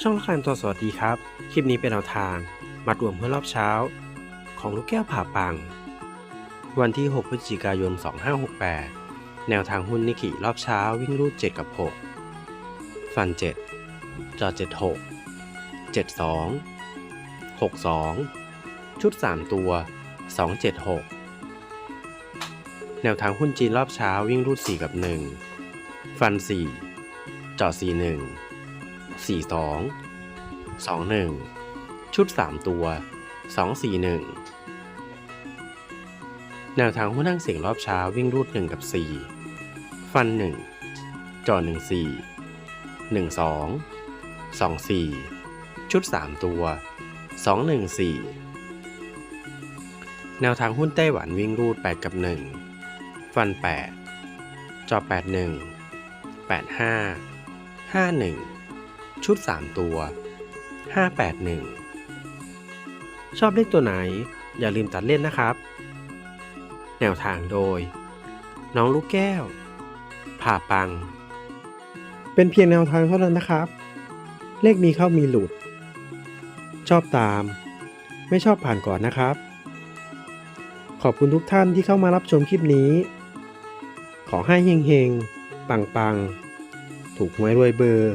ช่องละคันตัวสวัสดีครับ คลิปนี้เป็นแนวทาง มัดรวมเพื่อรอบเช้า ของลูกแก้วผ่าปัง วันที่ 6 พฤศจิกายน 2568 แนวทางหุ้นนิกิรอบเช้าวิ่งรูด 7 กับ 6 ฟัน 7 จอ 76 72 62 ชุด 3 ตัว 276 แนวทางหุ้นจีนรอบเช้าวิ่งรูด 4 กับ 1 ฟัน 4 จอ 41 42 21 ชุด 3 ตัว 241 แนวทางผู้นั่งเสียงรอบเช้าวิ่งรูด 1 กับ 4 ฟัน 1 จ่อ 14 12 24 ชุด 3 ตัว 214 แนวทางหุ้นไต้หวันวิ่งรูด 8 กับ 1 ฟัน 8 จ่อ 81 85 51 ชุด 3 ตัว 581 ชอบเลขตัวไหน อย่าลืมตัดเล่นนะครับ แนวทางโดย น้องลูกแก้ว ผ่าปัง เป็นเพียงแนวทางเท่านั้นนะครับ เลขมีเข้ามีหลุด ชอบตาม ไม่ชอบผ่านก่อนนะครับ ขอบคุณทุกท่านที่เข้ามารับชมคลิปนี้ ขอให้เฮงๆ ปังๆ ถูกหวยรวยเบอร์